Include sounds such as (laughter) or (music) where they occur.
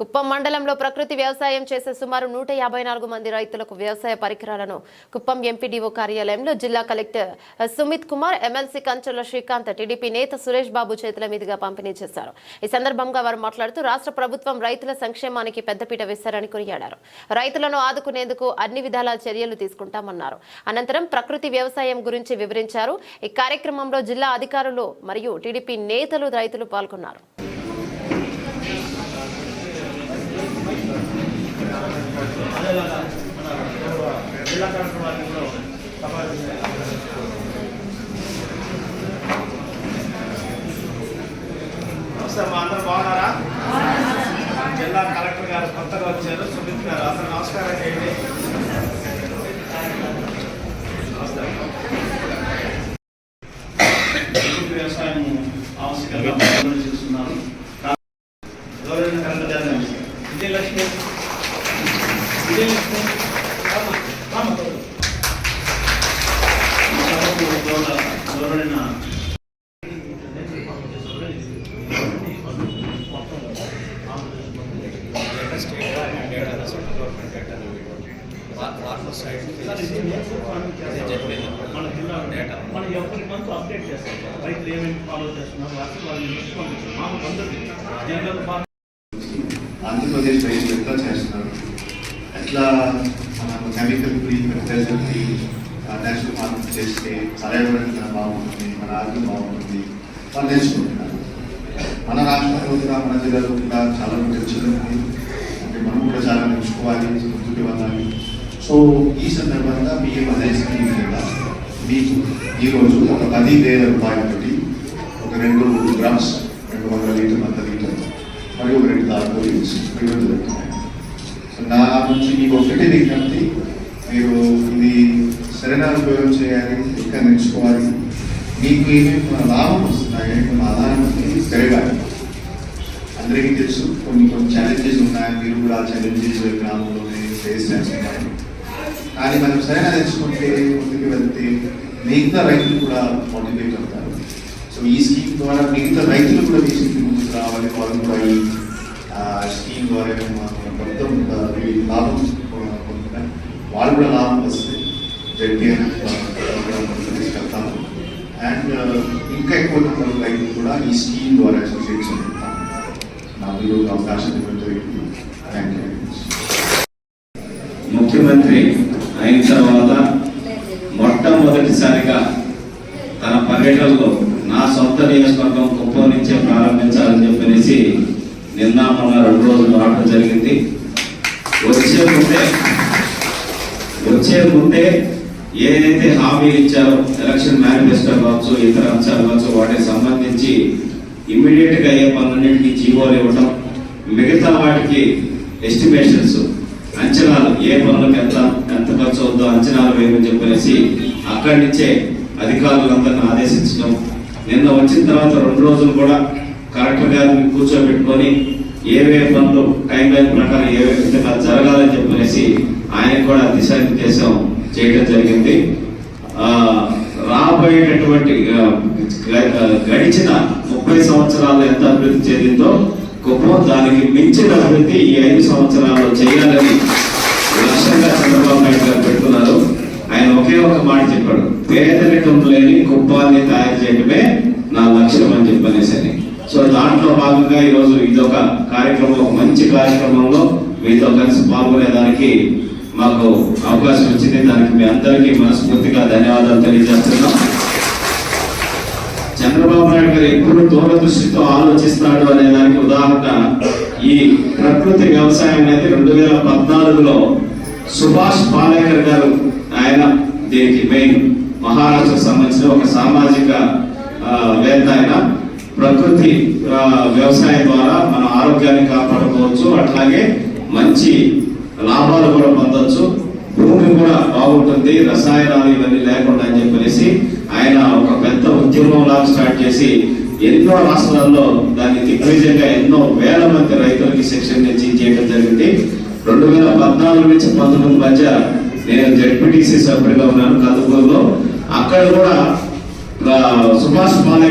కుప్పం మండలంలో ప్రకృతి వ్యవసాయం చేసే సుమారు నూట యాభై నాలుగు మంది రైతులకు వ్యవసాయ పరికరాలను కుప్పం ఎంపీడీఓ కార్యాలయంలో జిల్లా collector Sumit Kumar MLC Kanchela Srikanth TDP నేత సురేష్ బాబు చేతుల మీదుగా పంపిణీ చేశారు. ఈ సందర్భంగా వారు మాట్లాడుతూ రాష్ట్ర ప్రభుత్వం రైతుల సంక్షేమానికి పెద్దపీట వేశారని కొనియాడారు. రైతులను ఆదుకునేందుకు అన్ని విధాల చర్యలు తీసుకుంటామన్నారు. అనంతరం ప్రకృతి వ్యవసాయం గురించి వివరించారు. ఈ కార్యక్రమంలో జిల్లా అధికారులు మరియు టీడీపీ నేతలు రైతులు పాల్గొన్నారు. నమస్తే మా అందరు బాగున్నారా? జిల్లా కలెక్టర్ గారు కొత్తగా వచ్చారు. సుమిత్ గారు అసలు నమస్కారం చేయండి. నమస్తే. (coughs) వ్యవసాయం ఆవశ్యకంగా చేస్తున్నాను మనం ఎవ్రీ మంత్ అప్డేట్ చేస్తాం రైతులు ఏమేమి ఫాలో చేస్తున్నారు మాకు అందరికీ జనరల్ ఫార్మ్ ఆంధ్రప్రదేశ్ రైతులు ఎట్లా చేస్తున్నారు? ఎట్లా మనం chemical free fertiliser free national farming చేస్తే పర్యావరణం బాగుంటుంది మన ఆరోగ్యం బాగుంటుంది వాళ్ళు నేర్చుకుంటున్నారు మన రాష్ట్రంలో కూడా మన జిల్లాలో కూడా చాలా తెలుసుకుంది అంటే మనం కూడా చాలా నేర్చుకోవాలి ముందుకు వెళ్ళాలి సో ఈ సందర్భంగా మీ మదేశం కింద మీకు ఈరోజు ఒక పది వేల రూపాయలతోటి ఒక రెండు గ్రామ్స్ రెండు వందల లీటర్ వంద లీటర్ మరియు ఒక రెండు దాదాపు ఇవ్వడం జరుగుతున్నాయి సో నా నుంచి మీకు ఒకటి విజ్ఞప్తి మీరు ఇది సరైన ఉపయోగం చేయాలి ఇంకా నేర్చుకోవాలి మీకు ఏమేమి లాభం వస్తున్నాయి మన ఆదాయం అనేది పెరగాలి అందరికీ తెలుసు కొన్ని కొన్ని ఛాలెంజెస్ ఉన్నాయి మీరు కూడా ఛాలెంజెస్ గ్రామంలోనే ఫేస్ చేస్తున్నారు. కానీ మనం సరైన తెచ్చుకుంటే ముందుకు వెళ్తే మిగతా రైతులు కూడా మోటివేట్ అవుతారు. సో ఈ స్కీమ్ ద్వారా మిగతా రైతులు కూడా తీసుకుని ముందుకు రావాలి వాళ్ళు కూడా ఈ స్కీమ్ ద్వారా మొత్తం లాభం పొందుతారు వాళ్ళు కూడా లాభం వస్తే జడ్పీఎన్ తీసుకెళ్తాము. అండ్ uh, ఇంకా ఎక్కువ రైతులు కూడా ఈ స్కీమ్ ద్వారా అసోసియేట్స్ ఉంటారు నాకు ఈరోజు అవకాశం ఇవ్వడం జరిగింది. థ్యాంక్ యూ ముఖ్యమంత్రి అయిన తర్వాత మొట్టమొదటిసారిగా తన పర్యటనలో నా సొంత నియోజకవర్గం కుప్పం నుంచే ప్రారంభించాలని చెప్పనేసి నిన్న మొన్న రెండు రోజులు రావడం జరిగింది. వచ్చే ముందే వచ్చే ముందే ఏదైతే హామీలు ఇచ్చారో ఎలక్షన్ మేనిఫెస్టో కావచ్చు ఇతర అంశాలు కావచ్చు వాటికి సంబంధించి ఇమ్మీడియట్గా అయ్యే పనులన్నింటినీ జీవోలు ఇవ్వడం మిగతా వాటికి ఎస్టిమేషన్స్ అంచనాలు ఏ పనులకు ఎంత ఎంత ఖర్చు అవుతుందో అంచనాలు వేయమని చెప్పేసి అక్కడి నుంచే అధికారులందరిని ఆదేశించడం. నిన్న వచ్చిన తర్వాత రెండు రోజులు కూడా కలెక్టర్ గారిని కూర్చోబెట్టుకొని ఏవే పనులు టైం లైన్ ప్రకారం ఏ విధంగా జరగాలని చెప్పేసి ఆయన కూడా దిశానిర్దేశం చేయడం జరిగింది. ఆ, రాబోయేటటువంటి గడిచిన ముప్పై సంవత్సరాలు ఎంత అభివృద్ధి చెందిందో గొప్ప దానికి మించిన అభివృద్ధి ఈ ఐదు సంవత్సరాల్లో చేయాలని లక్ష్యంగా చంద్రబాబు నాయుడు గారు పెట్టుకున్నారు ఆయన ఒకే ఒక మాట చెప్పాడు పేదరికం లేని కుప్పాన్ని తయారు చేయడమే నా లక్ష్యం అని చెప్పనేసి సో దాంట్లో భాగంగా ఈరోజు ఇదొక కార్యక్రమం ఒక మంచి కార్యక్రమంలో మీతో కలిసి పాల్గొనేదానికి మాకు అవకాశం ఇచ్చింది దానికి మీ అందరికీ మనస్ఫూర్తిగా ధన్యవాదాలు తెలియజేస్తున్నాం. చంద్రబాబు నాయుడు గారు ఎప్పుడు దూరదృష్టితో ఆలోచిస్తాడు అనే దానికి ఉదాహరణ ఈ ప్రకృతి వ్యవసాయం అనేది రెండు వేల పద్నాలుగులో సుభాష్ పాలేకర్ గారు ఆయన దీనికి మెయిన్ మహారాష్ట్రకు సంబంధించిన ఒక సామాజిక వేత్త ఆయన. ప్రకృతి వ్యవసాయం ద్వారా మన ఆరోగ్యాన్ని కాపాడుకోవచ్చు. అట్లాగే మంచి లాభాలు కూడా పొందొచ్చు భూమి కూడా బాగుంటుంది రసాయనాలు ఇవన్నీ లేకుండా అని చెప్పేసి ఆయన ఒక పెద్ద ఉద్యమం లాగా స్టార్ట్ చేసి ఎన్నో రాష్ట్రాల్లో దాన్ని దిగ్విజయంగా ఎన్నో వేల మంది రైతులకి శిక్షణ ఇచ్చి చేయడం జరిగింది. రెండు వేల పద్నాలుగు నుంచి పంతొమ్మిది మధ్య నేను జడ్పీటీసీ సభ్యుడిగా ఉన్నాను కదుపూరులో అక్కడ కూడా సుభాష్ మాలే